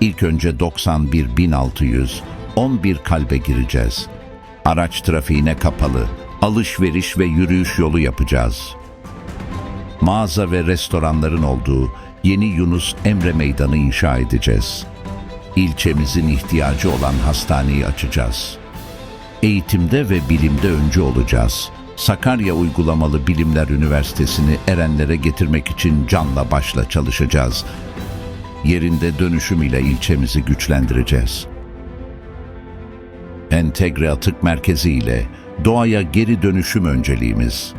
İlk önce 91.600, 11 kalbe gireceğiz. Araç trafiğine kapalı, alışveriş ve yürüyüş yolu yapacağız. Mağaza ve restoranların olduğu yeni Yunus Emre Meydanı inşa edeceğiz. İlçemizin ihtiyacı olan hastaneyi açacağız. Eğitimde ve bilimde öncü olacağız. Sakarya Uygulamalı Bilimler Üniversitesi'ni erenlere getirmek için canla başla çalışacağız. Yerinde dönüşüm ile ilçemizi güçlendireceğiz. Entegre Atık Merkezi ile doğaya geri dönüşüm önceliğimiz.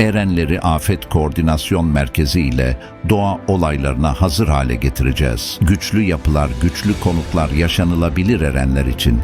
Erenleri Afet Koordinasyon Merkezi ile doğa olaylarına hazır hale getireceğiz. Güçlü yapılar, güçlü konutlar yaşanılabilir erenler için.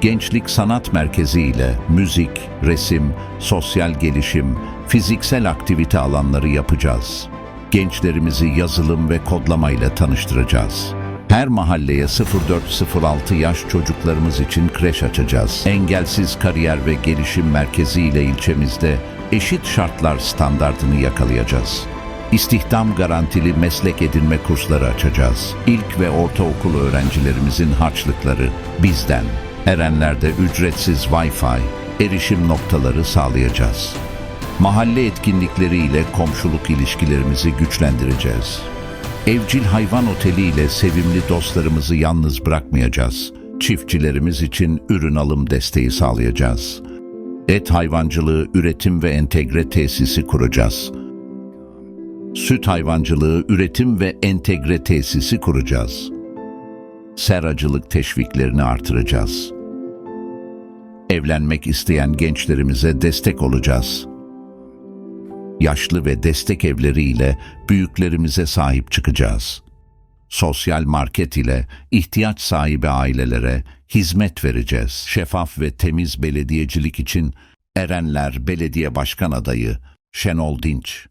Gençlik Sanat Merkezi ile müzik, resim, sosyal gelişim, fiziksel aktivite alanları yapacağız. Gençlerimizi yazılım ve kodlamayla tanıştıracağız. Her mahalleye 04-06 yaş çocuklarımız için kreş açacağız. Engelsiz Kariyer ve Gelişim Merkezi ile ilçemizde eşit şartlar standartını yakalayacağız. İstihdam garantili meslek edinme kursları açacağız. İlk ve ortaokul öğrencilerimizin harçlıkları bizden. Erenlerde ücretsiz Wi-Fi, erişim noktaları sağlayacağız. Mahalle etkinlikleriyle komşuluk ilişkilerimizi güçlendireceğiz. Evcil hayvan oteli ile sevimli dostlarımızı yalnız bırakmayacağız. Çiftçilerimiz için ürün alım desteği sağlayacağız. Et hayvancılığı üretim ve entegre tesisi kuracağız. Süt hayvancılığı üretim ve entegre tesisi kuracağız. Seracılık teşviklerini artıracağız. Evlenmek isteyen gençlerimize destek olacağız yaşlı ve destek evleriyle büyüklerimize sahip çıkacağız. Sosyal market ile ihtiyaç sahibi ailelere hizmet vereceğiz. Şeffaf ve temiz belediyecilik için Erenler Belediye Başkan Adayı Şenol Dinç